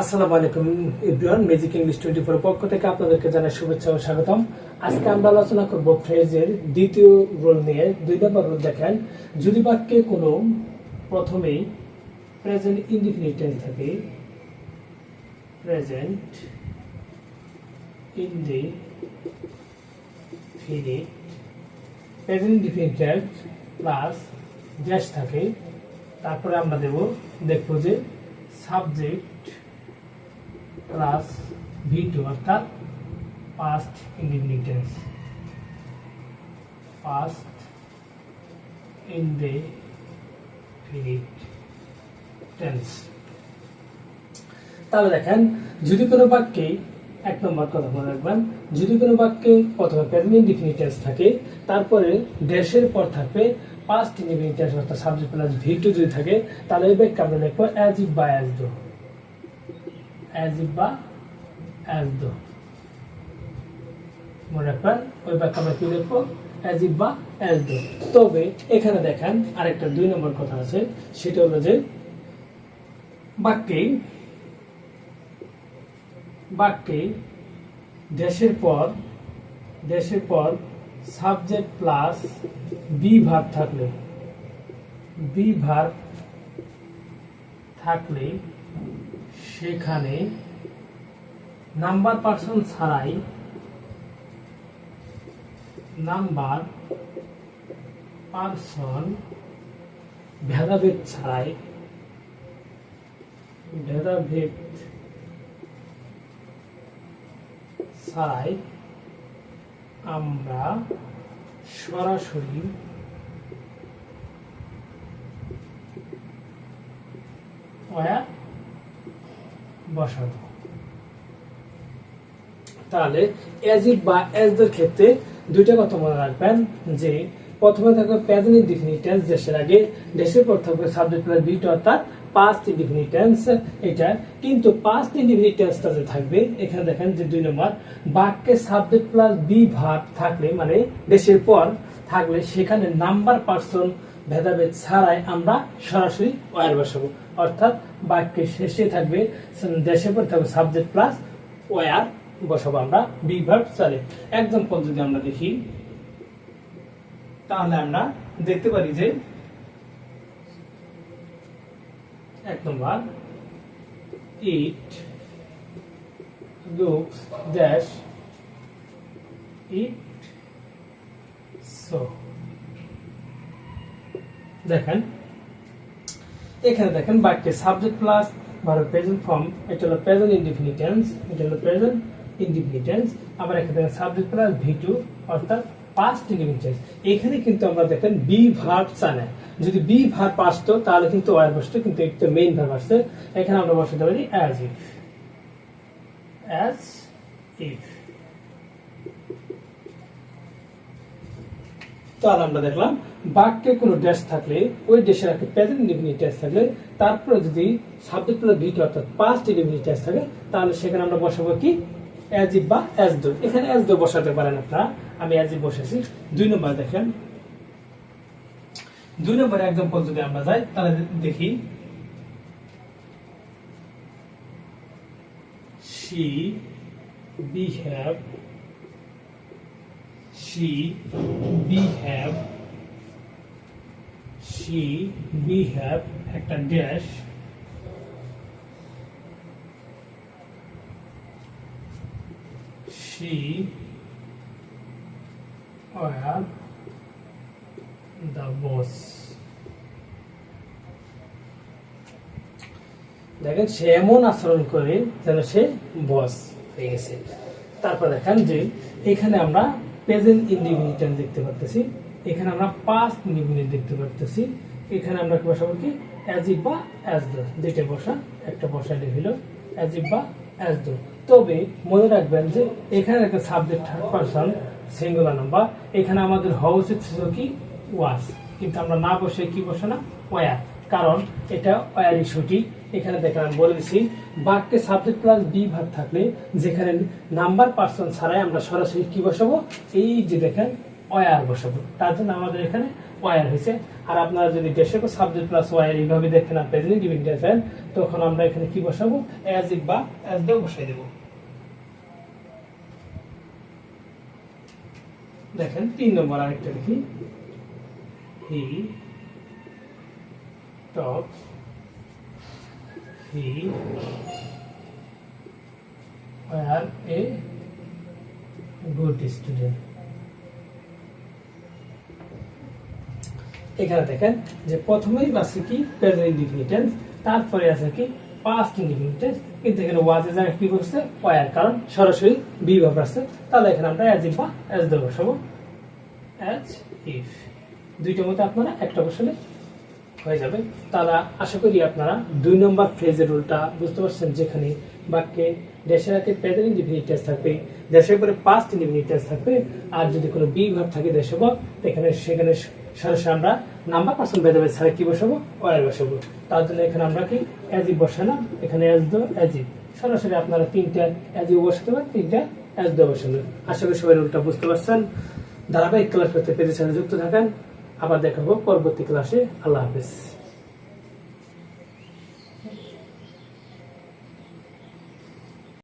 আসসালামু আলাইকুম everyone magic English twenty four পক্ষ থেকে আপনাদেরকে জানাই শুভেচ্ছা ও স্বাগতম। আজকে আমরা আলোচনা করব ফ্রেজের দ্বিতীয় রোল নিয়ে। দুই নম্বর রোল দেখেন, যদি বাক্যে কোনো প্রথমেই প্রেজেন্ট ইনডিফিনিট টেন্স থাকে present infinite present indefinite plus dash থাকে, তারপরে আমরা দেব, দেখব যে সাবজেক্ট প্লাস ভি টু অর্থাৎ past indefinite tense past tense তাহলে দেখেন, যদি কোনো বাক্যে এক নম্বর কথা মনে রাখবেন, যদি কোনো বাক্যে প্রথমে প্রেজেন্ট টেন্স থাকে, তারপরে ড্যাশের পর থাকবে পাস্ট ইনডিফিনিট টেন্স অর্থাৎ সাবজেক্ট প্লাস ভি টু যদি থাকে, তাহলে এই আমরা অ্যাজ ইফ বা অ্যাজ দো অ্যাজ ইফ বা অ্যাজ দো মনে রাখবেন, ওই বাক্য কি লিখব? অ্যাজ ইফ বা অ্যাজ দো তবে এখানে দেখেন আরেকটা দুই নম্বর কথা আছে, সেটা হলো যে বাক্যে বাক্যে দেশের পর দেশের পর সাবজেক্ট প্লাস বি ভার থাকলে বি ভার থাকলে সেখানে নাম্বার পার্সন ছাড়াই নাম্বার পার্সন ভেদাভেদ ছাড়াই ভেদাভেদ ছাড়াই আমরা সরাসরি ওয়ার বসাবো তাহলে এজ ইট বা এজ দের ক্ষেত্রে দুইটা কথা মনে রাখবেন, যে প্রথমে থাকবে প্রেজেন্ট ইনডিফিনিট টেন্স দেশের আগে দেশের পর থাকবে সাবজেক্ট প্লাস বিট অর্থাৎ পাস্ট ইনডিফিনিট টেন্স এটা কিন্তু পাস্ট ইনডিফিনিট টেন্সটা যে থাকবে, এখানে দেখেন যে দুই নম্বর, বাক্যে সাবজেক্ট প্লাস বি ভাব থাকলে মানে দেশের পর থাকলে সেখানে নাম্বার পার্সন ভেদাভেদ ছাড়াই আমরা সরাসরি ওয়ার বসাবো। অর্থাৎ বাক্যের শেষে থাকবে দেশের পর থাকবে সাবজেক্ট প্লাস ওয়ার বসাবো আমরা, বি চালে। এক্সাম্পল যদি আমরা দেখি, তাহলে আমরা দেখতে পারি যে এক নম্বর, it looks dash, it so. দেখেন। এখানে দেখেন বাক্যে subject plus verb present form এটা হলো প্রেজেন্ট ইনডিফিনিট টেন্স এটা হলো প্রেজেন্ট ইনডিফিনিট টেন্স আবার এখানে দেখেন সাবজেক্ট প্লাস ভি টু অর্থাৎ পাস্ট ইনডিফিনিট টেন্স এখানে কিন্তু আমরা দেখেন বি ভার্ব চানে যদি বি ভার্ব আসতো, তাহলে কিন্তু ওয়ার বসতো, কিন্তু এটা মেইন ভার্ব আসছে। এখানে আমরা বসাতে পারি অ্যাজ ইফ অ্যাজ ইফ তাহলে আমরা দেখলাম, বাক্যে কোনো ড্যাশ থাকলে, ওই ড্যাশের একটা প্রেজেন্ট ইনডিফিনিট টেন্স থাকলে, তারপরে যদি সাবজেক্ট প্লাস ভিটি অর্থাৎ পাস্ট ইনডিফিনিট টেন্স থাকে, তাহলে সেখানে আমরা বসাবো কি? অ্যাজ ইফ বা অ্যাজ দো এখানে অ্যাজ দো বসাতে পারেন আপনারা। আমি অ্যাজ ইফ বসেছি। দুই নম্বর দেখেন। দুই নম্বর এক্সাম্পল যদি আমরা যাই, তাহলে দেখি। She behave she behave she behave একটা dash she were the boss. দেখেন, সে এমন আচরণ করে যেন সে বস হয়ে গেছে। তারপর দেখেন যে, এখানে আমরা প্রেজেন্ট ইন্ডিভিনিটেন্স দেখতে পারতেছি। এখানে আমরা পাস্ট ইন্ডিভিনিট দেখতে পারতেছি। এখানে আমরা কি বসাবো কি? অ্যাজ ইফ বা অ্যাজ দো যেটা বসা, একটা বসাইলে হলো অ্যাজ ইফ বা অ্যাজ দো তবে মনে রাখবেন যে এখানে একটা subject third person singular number এখানে আমাদের হওয়া উচিত ছিল কি? ওয়াস কিন্তু আমরা না বসে কি বসে না ওয়ার কারণ এটা ওয়ার ইস্যুটি এখানে দেখেন আমি বলে দিচ্ছি বাক্যে সাবজেক্ট প্লাস বি ভাগ থাকলে যেখানে নাম্বার পার্সন ছাড়াই আমরা সরাসরি কি বসাবো? এই যে দেখেন অয়ার বসাবো। তার জন্য আমাদের এখানে ওয়ার হয়েছে। আর আপনারা যদি দেশের সাবজেক্ট প্লাস ওয়ার এইভাবে দেখেন প্রেজেন্ট ফেন তখন আমরা এখানে কি বসাবো? অ্যাজ ইফ বা অ্যাজ দিয়ে বসাই দেবো। দেখেন, তিন নম্বর আরেকটা লিখি হি টপ হি আর এ গুড স্টুডেন্ট এখানে দেখেন যে প্রথমেই আছে কি প্রেজেন্ট ইন্ডিফিনিটেন্স তারপরে আছে কি পাস্ট ইন্ডিফিনিটেন্স কিন্তু এখানে ওয়াজে জায়গায় কি করছে? ওয়ার কারণ সরাসরি বি ভাব আসছে তাহলে এখানে আমরা অ্যাজ ইফ বা অ্যাজ দেবো বসাবো। অ্যাজ ইফ দুইটার মধ্যে আপনারা একটা বসালে হয়ে যাবে। তাহলে আশা করি আপনারা দুই নম্বর ফ্রেজের রুলটা বুঝতে পারছেন, যেখানে বাক্যে দেশের আগে প্রেজেন্ট ইন্ডিফিনিটেন্স থাকবে দেশের পরে পাস্ট ইন্ডিফিনিটেন্স থাকবে, আর যদি কোনো বি ভাব থাকে দেশে বল এখানে সেখানে সরাসরি আমরা নাম্বার পার্সন বেঁধে বেঁধে ছাড়া কি বসাবো? ওয়ার বসাবো। তার জন্য এখানে আমরা কি অ্যাজিভ বসালাম, এখানে অ্যাজ দো অ্যাজিভ সরাসরি আপনারা তিনটা অ্যাজিভ বসাতে পারেন, তিনটা অ্যাজ দো বসাবেন। আশা করি সবাই রুলটা বুঝতে পারছেন। ধারাবাহিক ক্লাস করতে সাথে যুক্ত থাকেন। আবার দেখাবো পরবর্তী ক্লাসে। আল্লাহ হাফেজ।